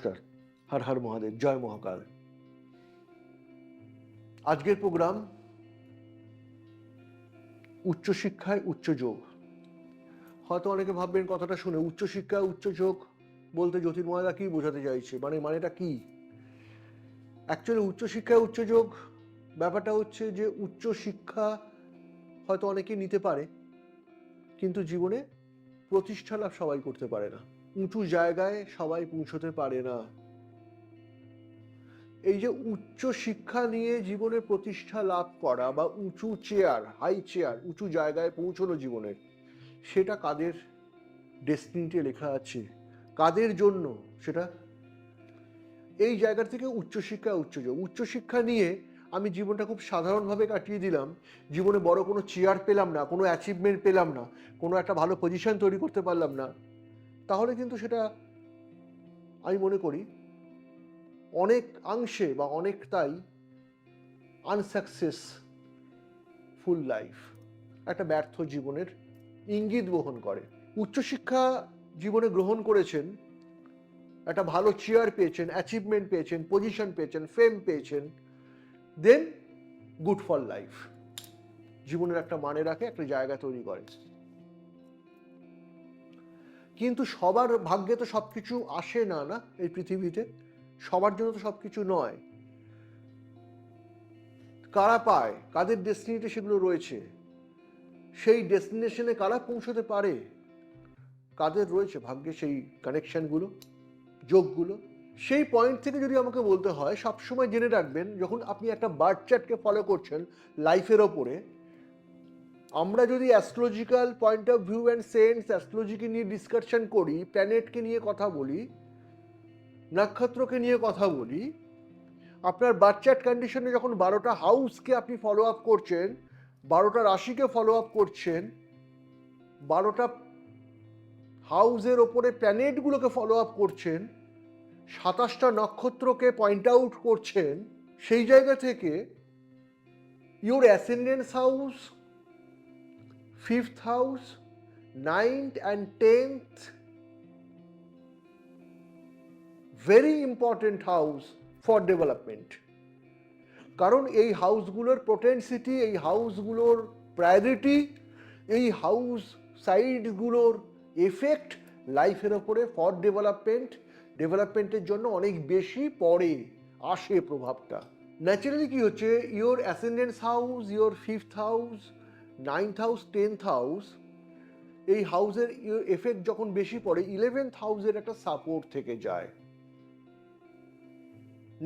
নমস্কার। হর হর মহাদেব, জয় মহাকাল। আজকের প্রোগ্রাম উচ্চশিক্ষায় উচ্চ যোগ হয়তো অনেকে ভাববেন কথাটা শুনে উচ্চশিক্ষা উচ্চ যোগ বলতে জ্যোতির্ময়দা কি বোঝাতে চাইছে? মানে মানেটা কি? অ্যাকচুয়ালি উচ্চশিক্ষায় উচ্চ যোগ ব্যাপারটা হচ্ছে যে উচ্চ শিক্ষা হয়তো অনেকে নিতে পারে, কিন্তু জীবনে প্রতিষ্ঠা লাভ সবাই করতে পারে না। উঁচু জায়গায় সবাই পৌঁছতে পারে না। এই যে উচ্চ শিক্ষা নিয়ে জীবনে প্রতিষ্ঠা লাভ করা বা উঁচু চেয়ার হাই চেয়ার উঁচু জায়গায় পৌঁছানো জীবনের, সেটা কাদের ডেস্টিনিতে লেখা আছে? কাদের জন্য? সেটা এই জায়গা থেকে উচ্চশিক্ষা উচ্চযোগ উচ্চশিক্ষা নিয়ে আমি জীবনটা খুব সাধারণভাবে কাটিয়ে দিলাম। জীবনে বড় কোনো চেয়ার পেলাম না, কোনো অ্যাচিভমেন্ট পেলাম না, কোনো একটা ভালো পজিশন তৈরি করতে পারলাম না। তাহলে কিন্তু সেটা আমি মনে করি অনেক অংশে বা অনেকটাই আনসাকসেস ফুল লাইফ একটা ব্যর্থ জীবনের ইঙ্গিত বহন করে। উচ্চশিক্ষা জীবনে গ্রহণ করেছেন, একটা ভালো চেয়ার পেয়েছেন অ্যাচিভমেন্ট পেয়েছেন পজিশন পেয়েছেন ফেম পেয়েছেন দেন গুড ফর লাইফ জীবনের একটা মানে রাখে, একটা জায়গা তৈরি করে কিন্তু সবার ভাগ্যে তো সব কিছু আসে না না, এই পৃথিবীতে? সবার জন্য তো সব কিছু নয়। কারা পায়? কাদের ডেস্টিনিতে সেগুলো রয়েছে? সেই ডেস্টিনেশনে কারা পৌঁছতে পারে? কাদের রয়েছে ভাগ্যে সেই কানেকশনগুলো, যোগগুলো? সেই পয়েন্ট থেকে যদি আমাকে বলতে হয়, সবসময় জেনে রাখবেন, যখন আপনি একটা বার্থ চার্টকে ফলো করছেন লাইফের ওপরে আমরা যদি astrological point of view and sense অ্যাস্ট্রোলজিকে নিয়ে ডিসকাশন করি প্ল্যানেটকে নিয়ে কথা বলি, নক্ষত্রকে নিয়ে কথা বলি, আপনার বার্থচার্ট কন্ডিশনে যখন বারোটা হাউসকে আপনি ফলো আপ করছেন, বারোটা রাশিকে ফলো আপ করছেন, বারোটা হাউসের ওপরে প্ল্যানেটগুলোকে ফলো আপ করছেন, সাতাশটা নক্ষত্রকে পয়েন্ট আউট করছেন, সেই জায়গা থেকে your ascendance house fifth house ninth and tenth very important house for development কারণ এই হাউসগুলোর পোটেন্সিটি এই হাউসগুলোর প্রায়োরিটি এই হাউস সাইডগুলোর এফেক্ট লাইফের ওপরে ফর ডেভেলপমেন্ট ডেভেলপমেন্টের জন্য অনেক বেশি পড়ে আসে প্রভাবটা। ন্যাচারালি কি হচ্ছে? Your ascendance house your fifth house ninth house tenth house এই হাউসের এফেক্ট যখন বেশি পড়ে ইলেভেন্থ হাউসের একটা সাপোর্ট থেকে যায়।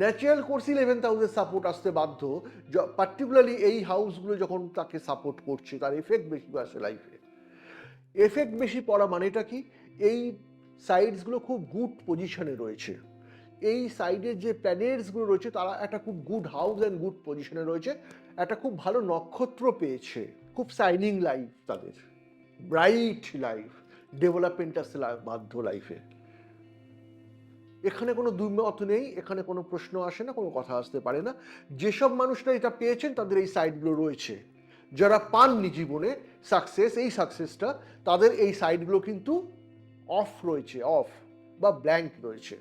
ন্যাচারাল কোর্স ইলেভেন্থ হাউসের সাপোর্ট আসতে বাধ্য পার্টিকুলারলি এই হাউসগুলো যখন তাকে সাপোর্ট করছে, তার এফেক্ট বেশি আসে লাইফে এফেক্ট বেশি পড়া মানেটা কি? এই সাইডসগুলো খুব গুড পজিশনে রয়েছে। এই সাইডের যে প্ল্যানেটসগুলো রয়েছে, তারা একটা খুব গুড হাউস অ্যান্ড গুড পজিশনে রয়েছে। একটা খুব ভালো নক্ষত্র পেয়েছে। খুব সাইনিং লাইফ তাদের। ব্রাইট লাইফ ডেভেলপমেন্ট আসতে বাধ্য লাইফে এখানে কোনো দুর্মত নেই, এখানে কোনো প্রশ্ন আসে না, কোনো কথা আসতে পারে না। যেসব মানুষরা এটা পেয়েছেন, তাদের এই সাইডগুলো রয়েছে। যারা পাননি জীবনে সাকসেস এই সাকসেসটা তাদের এই সাইডগুলো কিন্তু অফ রয়েছে অফ বা ব্ল্যাঙ্ক রয়েছে।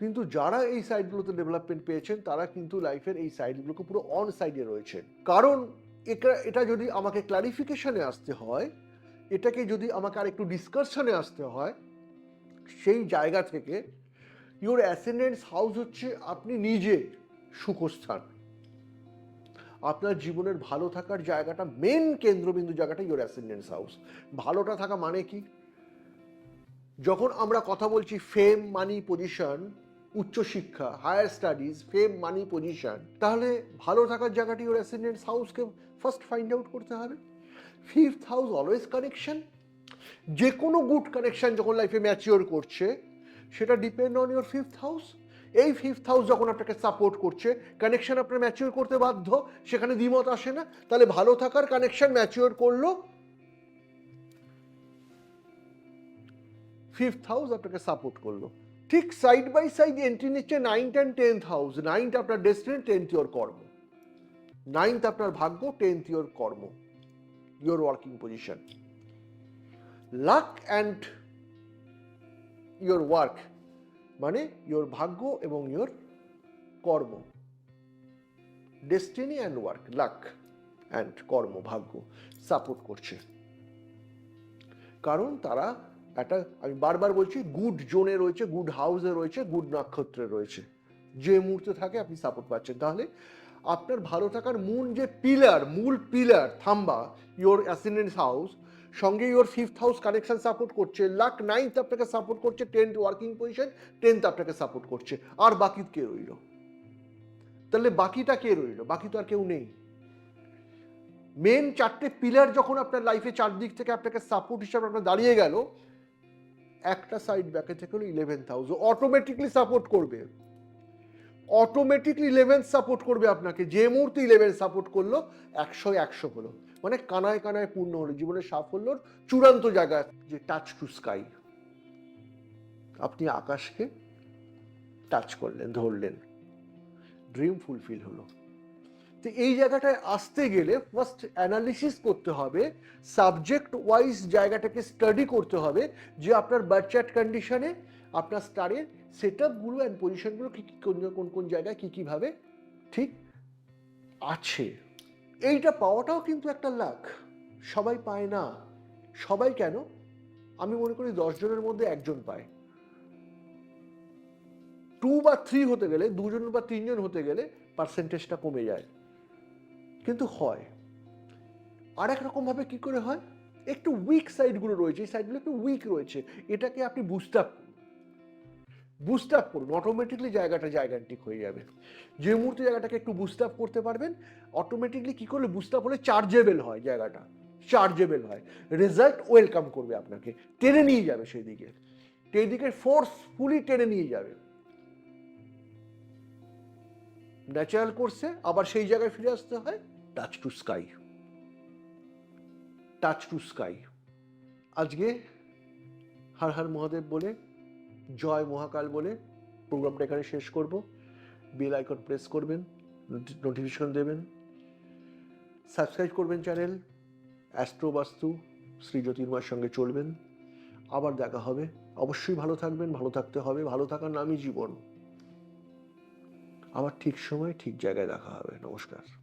কিন্তু যারা এই সাইডগুলোতে ডেভেলপমেন্ট পেয়েছেন, তারা কিন্তু লাইফের এই সাইডগুলোকে পুরো অন সাইডে রয়েছেন। কারণ এটা এটা যদি আমাকে ক্লারিফিকেশনে আসতে হয়, এটাকে যদি আমাকে আর একটু ডিসকাশনে আসতে হয়, সেই জায়গা থেকে ইউর অ্যাসেন্ডেন্স হাউস হচ্ছে আপনি নিজে সুখস্থান। আপনার জীবনের ভালো থাকার জায়গাটা মেন কেন্দ্রবিন্দু জায়গাটা ইউর অ্যাসেন্ডেন্স হাউস ভালোটা থাকা মানে কি? যখন আমরা কথা বলছি ফেম মানি পজিশন উচ্চশিক্ষা higher studies fame money position তাহলে ভালো থাকার জায়গাটি ইউর অ্যাসেন্ডেন্স হাউসকে ফার্স্ট ফাইন্ড আউট করতে হবে। ফিফথ হাউস অলওয়েজ কানেকশন যে কোনো গুড কানেকশন যখন লাইফে ম্যাচিওর করছে, সেটা depend on your fifth house এই ফিফথ হাউস যখন আপনাকে সাপোর্ট করছে কানেকশন আপনার ম্যাচিওর করতে বাধ্য, সেখানে দ্বিমত আসে না। তাহলে ভালো থাকার কানেকশন ম্যাচিওর করল। ফিফথ হাউস আপনাকে সাপোর্ট করল। ঠিক সাইড বাই সাইড এন্ট্রি নিচ্ছে ninth and tenth house ninth আপনার destiny tenth your karma. Ninth আপনার ভাগ্য tenth your karma. Your working position luck and your work মানে ইয়োর ভাগ্য এবং your karma. Destiny and work luck and karma, ভাগ্য support করছে। কারণ তারা একটা, আমি বারবার বলছি গুড জোনে রয়েছে গুড হাউসে রয়েছে গুড নক্ষত্রে রয়েছে। যে মুহূর্তে থাকে, আপনি সাপোর্ট পাচ্ছেন। তাহলে আপনার ভালো থাকার মূল যে পিলার মূল পিলার থাম্বা ইওর অ্যাসিডেন্স হাউস সঙ্গে your fifth house connection support করছে। লাক নাইনথ আপনাকে সাপোর্ট করছে টেন্থ ওয়ার্কিং পজিশন টেন্থ আপনাকে সাপোর্ট করছে। আর বাকি কে রইল? তাহলে বাকিটা কে রইল? বাকি তো আর কেউ নেই। মেন চারটে পিলার যখন আপনার লাইফে চারদিক থেকে আপনাকে সাপোর্ট হিসাবে আপনার দাঁড়িয়ে গেল একটা সাইড ব্যাকে থেকে হলো ইলেভেন হাউস অটোমেটিকলি সাপোর্ট করবে। অটোমেটিকলি ইলেভেন সাপোর্ট করবে আপনাকে। যে মুহূর্তে ইলেভেন সাপোর্ট করল একশো একশো হলো। মানে কানায় কানায় পূর্ণ হলো। জীবনের সাফল্যর চূড়ান্ত জায়গা যে টাচ টু স্কাই আপনি আকাশকে টাচ করলেন, ধরলেন। ড্রিম ফুলফিল হলো। তো এই জায়গাটায় আসতে গেলে ফার্স্ট অ্যানালিসিস করতে হবে সাবজেক্ট ওয়াইজ জায়গাটাকে স্টাডি করতে হবে, যে আপনার বার্থ কন্ডিশনে আপনার স্টারের সেট আপগুলো অ্যান্ড পজিশনগুলো কী কী কোন কোন কোন জায়গায় কী কীভাবে ঠিক আছে। এইটা পাওয়াটাও কিন্তু একটা লাখ সবাই পায় না। সবাই কেন? আমি মনে করি দশজনের মধ্যে একজন পায়। টু বা থ্রি হতে গেলে, দুজন বা তিনজন হতে গেলে পার্সেন্টেজটা কমে যায়। কিন্তু হয়। আর এক রকমভাবে কী করে হয়? একটু উইক সাইডগুলো রয়েছে, এই সাইডগুলো একটু উইক রয়েছে। এটাকে আপনি আপ বুস্ট আপ করুন। অটোমেটিকলি জায়গাটা জায়গান্টিক হয়ে যাবে। যে মুহূর্তে জায়গাটাকে একটু বুস্ট আপ করতে পারবেন অটোমেটিকলি কী করলে বুস্ট আপ হলে চার্জেবেল হয় জায়গাটা। চার্জেবেল হয়। রেজাল্ট ওয়েলকাম করবে আপনাকে। টেনে নিয়ে যাবে সেই দিকে সেই দিকে ফোর্সফুলি টেনে নিয়ে যাবে। ন্যাচারাল কোর্সে আবার সেই জায়গায় ফিরে আসতে হয়। Touch to sky touch to sky আজকে হর হর মহাদেব বলে, জয় মহাকাল বলে প্রোগ্রামটা এখানে শেষ করব। বেল আইকন প্রেস করবেন নোটিফিকেশন দেবেন। সাবস্ক্রাইব করবেন চ্যানেল, অ্যাস্ট্রো বাস্তু, শ্রী জ্যোতির্মার সঙ্গে চলবেন। আবার দেখা হবে। অবশ্যই ভালো থাকবেন, ভালো থাকতে হবে। ভালো থাকার নামই জীবন। আবার ঠিক সময়, ঠিক জায়গায় দেখা হবে। নমস্কার।